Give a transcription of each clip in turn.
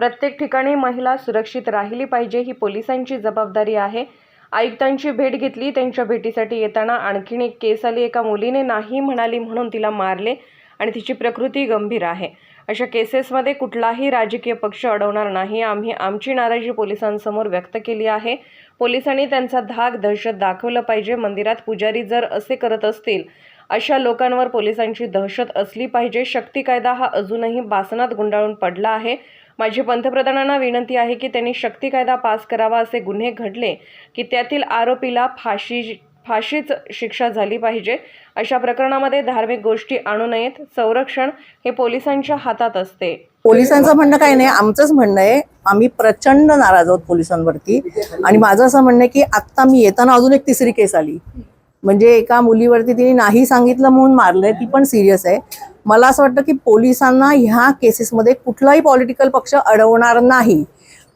प्रत्येक ठिकाणी महिला सुरक्षित राहिली पाहिजे ही पोलिसांची जबाबदारी आहे. आयुक्तांची भेट घेतली त्यांच्या भेटीसाठी येताना आणखीन एक केस आली. एका मुलीने नाही म्हणाली म्हणून तिला मारले आणि तिची प्रकृती गंभीर आहे. अशा केसेसमध्ये कुठलाही राजकीय पक्ष अडवणार नाही. आम्ही आमची नाराजी पोलिसांसमोर व्यक्त केली आहे. पोलिसांनी त्यांचा धाक दहशत दाखवलं पाहिजे. मंदिरात पुजारी जर असे करत असतील अशा लोकांवर पोलिसांची दहशत असली पाहिजे. शक्ती कायदा हा अजूनही बासनात गुंडाळून पडला आहे. माझी पंतप्रधानांना विनंती आहे की त्यांनी शक्ती कायदा पास करावा असे गुन्हे घडले की त्यातील आरोपीला फाशी फाशीच शिक्षा झाली पाहिजे. अशा प्रकरणामध्ये धार्मिक गोष्टी आणू नयेत संरक्षण हे पोलिसांच्या हातात असते. पोलिसांचं म्हणणं काही नाही आमचंच म्हणणं आहे. आम्ही प्रचंड नाराज आहोत पोलिसांवरती. आणि माझं असं म्हणणं आहे की आत्ता मी येताना अजून एक तिसरी केस आली. म्हणजे एका मुलीवरती तिने नाही सांगितलं म्हणून मारलंय ती पण सिरियस आहे. मला असं वाटतं की पोलिसांना ह्या केसेसमध्ये कुठलाही पॉलिटिकल पक्ष अडवणार नाही.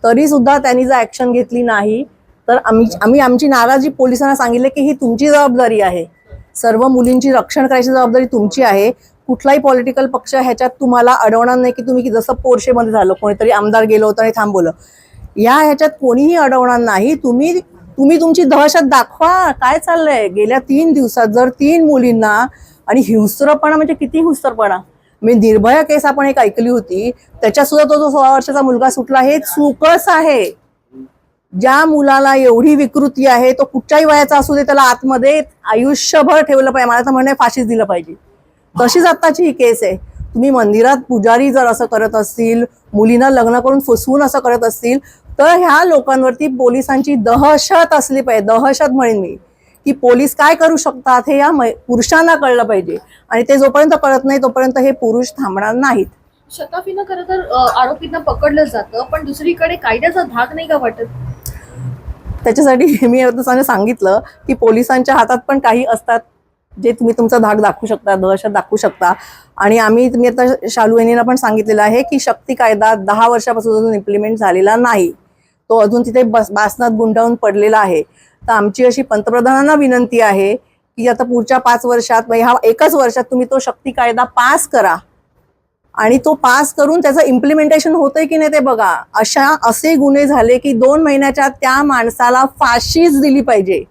तरी सुद्धा त्यांनी जर ॲक्शन घेतली नाही तर आम्ही आम्ही आमची नाराजी पोलिसांना सांगितले की ही तुमची जबाबदारी आहे. सर्व मुलींची रक्षण करायची जबाबदारी तुमची आहे. कुठलाही पॉलिटिकल पक्ष ह्याच्यात तुम्हाला अडवणार नाही की तुम्ही जसं पोर्शेमध्ये झालं कोणीतरी आमदार गेलो होतं आणि थांबवलं. या ह्याच्यात कोणीही अडवणार नाही. तुम्ही तुम्ही तुमची दहशत दाखवा. काय चाललंय? गेल्या तीन दिवसात जर तीन मुलींना आणि हिंस्रपणा म्हणजे किती हिंस्रपणा? मी निर्भया केस आपण एक ऐकली होती. त्याच्यात सुद्धा तो जो सोळा वर्षाचा मुलगा सुटला हे चुकच आहे. ज्या मुलाला एवढी विकृती आहे तो कुठच्याही वयाचा असू दे त्याला आतमध्ये आयुष्यभर ठेवलं पाहिजे. मला तर म्हणे फाशीच दिलं पाहिजे. तशीच आत्ताची ही केस आहे. तुम्ही मंदिरात पुजारी जर असं करत असतील मुलींना लग्न करून फसवून असं करत असतील तर ह्या लोकांवरती पोलिसांची दहशत असली पाहिजे. दहशत म्हणेन मी. की पोलीस काय करू शकतात हे या पुरुषांना कळलं पाहिजे. आणि ते जोपर्यंत कळत नाही तोपर्यंत हे पुरुष थांबणार नाहीत. शताफीनं खरं तर आरोपींना पकडलं जातं पण दुसरीकडे कायद्याचा धाक नाही का वाटत? त्याच्यासाठी मी आता सांगितलं की पोलिसांच्या हातात पण काही असतात जे तुम्ही तुमचा धाक दाखवू शकता दहशत दाखवू शकता. आणि आम्ही तुम्ही आता शालू यांनीला पण सांगितलेलं आहे की शक्ती कायदा दहा वर्षापासून अजून इम्प्लिमेंट झालेला नाही. तो अजून तिथे बस बासनात गुंडाळून पडलेला आहे. तर आमची अशी पंतप्रधानांना विनंती आहे की आता पुढच्या पाच वर्षात म्हणजे ह्या एकाच वर्षात तुम्ही तो शक्ती कायदा पास करा. आणि तो पास करून त्याचं इम्प्लिमेंटेशन होतंय की नाही ते बघा. अशा असे गुन्हे झाले की दोन महिन्याच्या त्या माणसाला फाशीच दिली पाहिजे.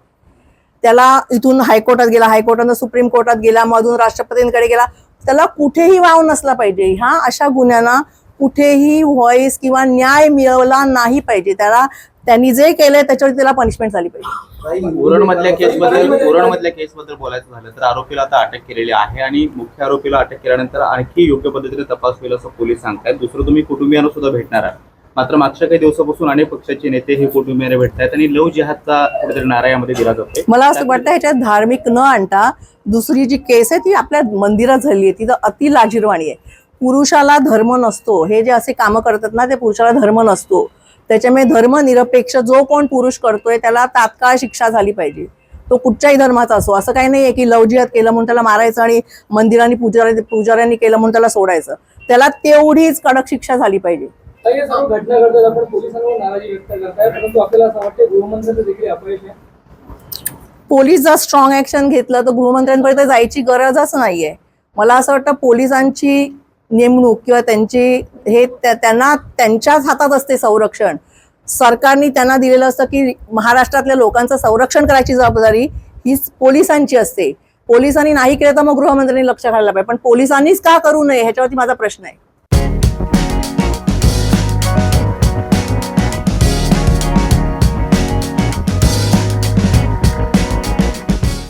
त्याला इथून हायकोर्टात गेला हायकोर्टानं सुप्रीम कोर्टात गेला मधून राष्ट्रपतींकडे गेला. त्याला कुठेही वाव नसला पाहिजे. ह्या अशा गुन्ह्यांना कुठेही व्हॉइस किंवा न्याय मिळवला नाही पाहिजे. त्याला त्यांनी जे केलंय त्याच्यावर त्याला पनिशमेंट झाली पाहिजे. उरण मधल्या केस बद्दल बोलायचं झालं तर आरोपीला आता अटक केलेली आहे आणि मुख्य आरोपीला अटक केल्यानंतर आणखी योग्य पद्धतीने तपास होईल असं पोलीस सांगतायत. दुसरं तुम्ही कुटुंबियांना सुद्धा भेटणार आहात. मात्र मागच्या काही दिवसापासून अनेक पक्षाचे नेते हे कुटुंबियांना भेटतायत आणि लव जिहादचा कुठेतरी नारा यामध्ये दिला जातोय. मला असं वाटतं ह्याच्यात धार्मिक न आणता दुसरी जी केस आहे ती आपल्या मंदिरात झाली आहे. तिथं अति लाजीरवाणी आहे. पुरुषाला धर्म नसतो. हे जे असे कामं करतात ना ते पुरुषाला धर्म नसतो. त्याच्यामुळे धर्मनिरपेक्ष जो कोण पुरुष करतोय त्याला तात्काळ शिक्षा झाली पाहिजे. तो कुठच्याही धर्माचा असो. असं काही नाहीये की लवजियात केलं म्हणून त्याला मारायचं आणि मंदिरांनी पुजारी पुजाऱ्यांनी केलं म्हणून त्याला सोडायचं. त्याला तेवढीच कडक शिक्षा झाली पाहिजे. पोलीस जर स्ट्रॉंग ऍक्शन घेतलं तर गृहमंत्र्यांपर्यंत जायची गरजच नाहीये. मला असं वाटतं पोलिसांची नेमणूक किंवा त्यांची हे त्यांना त्यांच्याच हातात असते संरक्षण. सरकारने त्यांना दिलेलं असतं की महाराष्ट्रातल्या लोकांचं संरक्षण करायची जबाबदारी ही पोलिसांची असते. पोलिसांनी नाही केलं तर मग गृहमंत्र्यांनी लक्ष घालायला पाहिजे. पण पोलिसांनीच का करू नये ह्याच्यावरती माझा प्रश्न आहे.